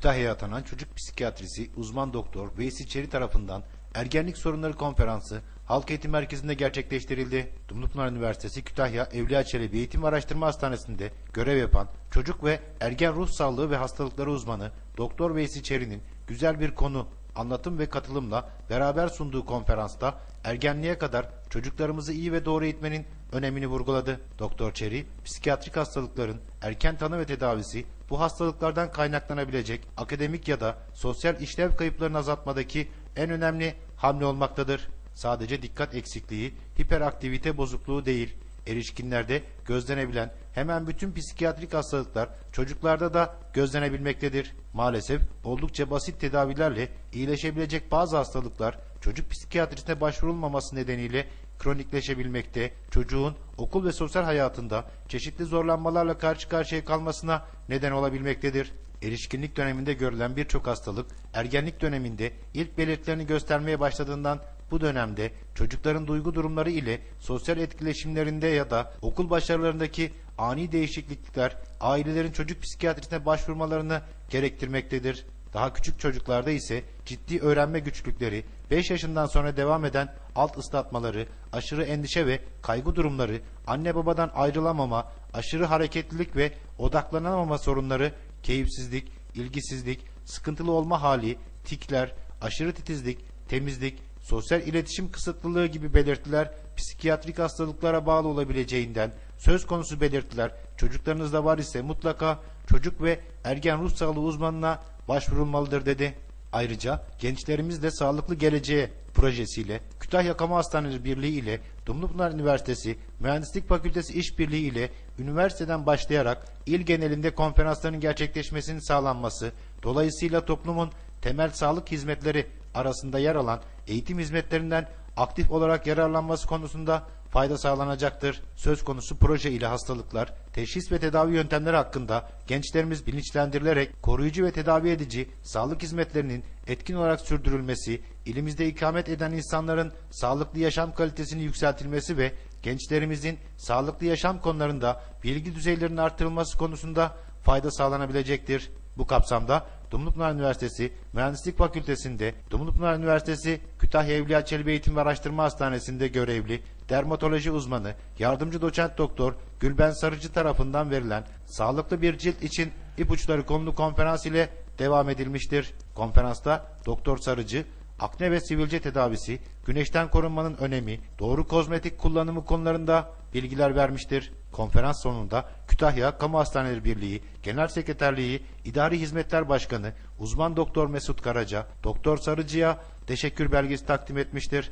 Kütahya'ya atanan çocuk psikiyatrisi uzman doktor Veysi Çeri tarafından Ergenlik Sorunları Konferansı Halk Eğitim Merkezi'nde gerçekleştirildi. Dumlupınar Üniversitesi Kütahya Evliya Çelebi Eğitim Araştırma Hastanesi'nde görev yapan çocuk ve ergen ruh sağlığı ve hastalıkları uzmanı Doktor Veysi Çeri'nin güzel bir konu, anlatım ve katılımla beraber sunduğu konferansta ergenliğe kadar çocuklarımızı iyi ve doğru eğitmenin önemini vurguladı. Doktor Çeri, psikiyatrik hastalıkların erken tanı ve tedavisi bu hastalıklardan kaynaklanabilecek akademik ya da sosyal işlev kayıplarını azaltmadaki en önemli hamle olmaktadır. Sadece dikkat eksikliği, hiperaktivite bozukluğu değil, erişkinlerde gözlenebilen hemen bütün psikiyatrik hastalıklar çocuklarda da gözlenebilmektedir. Maalesef oldukça basit tedavilerle iyileşebilecek bazı hastalıklar çocuk psikiyatrisine başvurulmaması nedeniyle kronikleşebilmekte, çocuğun okul ve sosyal hayatında çeşitli zorlanmalarla karşı karşıya kalmasına neden olabilmektedir. Erişkinlik döneminde görülen birçok hastalık ergenlik döneminde ilk belirtilerini göstermeye başladığından bu dönemde çocukların duygu durumları ile sosyal etkileşimlerinde ya da okul başarılarındaki ani değişiklikler ailelerin çocuk psikiyatrisine başvurmalarını gerektirmektedir. Daha küçük çocuklarda ise ciddi öğrenme güçlükleri, 5 yaşından sonra devam eden alt ıslatmaları, aşırı endişe ve kaygı durumları, anne babadan ayrılamama, aşırı hareketlilik ve odaklanamama sorunları, keyifsizlik, ilgisizlik, sıkıntılı olma hali, tikler, aşırı titizlik, temizlik, sosyal iletişim kısıtlılığı gibi belirtiler psikiyatrik hastalıklara bağlı olabileceğinden söz konusu belirtiler. Çocuklarınızda var ise mutlaka çocuk ve ergen ruh sağlığı uzmanına başvurulmalıdır dedi. Ayrıca gençlerimiz de sağlıklı geleceğe projesiyle Kütahya Kamu Hastaneleri Birliği ile Dumlupınar Üniversitesi Mühendislik Fakültesi İşbirliği ile üniversiteden başlayarak il genelinde konferansların gerçekleşmesinin sağlanması, dolayısıyla toplumun temel sağlık hizmetleri arasında yer alan eğitim hizmetlerinden aktif olarak yararlanması konusunda fayda sağlanacaktır. Söz konusu proje ile hastalıklar, teşhis ve tedavi yöntemleri hakkında gençlerimiz bilinçlendirilerek koruyucu ve tedavi edici sağlık hizmetlerinin etkin olarak sürdürülmesi, ilimizde ikamet eden insanların sağlıklı yaşam kalitesini yükseltilmesi ve gençlerimizin sağlıklı yaşam konularında bilgi düzeylerinin artırılması konusunda fayda sağlanabilecektir. Bu kapsamda Dumlupınar Üniversitesi Mühendislik Fakültesi'nde Dumlupınar Üniversitesi Kütahya Evliya Çelebi Eğitim ve Araştırma Hastanesi'nde görevli dermatoloji uzmanı yardımcı doçent doktor Gülben Sarıcı tarafından verilen sağlıklı bir cilt için ipuçları konulu konferans ile devam edilmiştir. Konferansta Doktor Sarıcı akne ve sivilce tedavisi, güneşten korunmanın önemi, doğru kozmetik kullanımı konularında bilgiler vermiştir. Konferans sonunda Kütahya Kamu Hastaneleri Birliği Genel Sekreterliği İdari Hizmetler Başkanı uzman doktor Mesut Karaca, Doktor Sarıcı'ya teşekkür belgesi takdim etmiştir.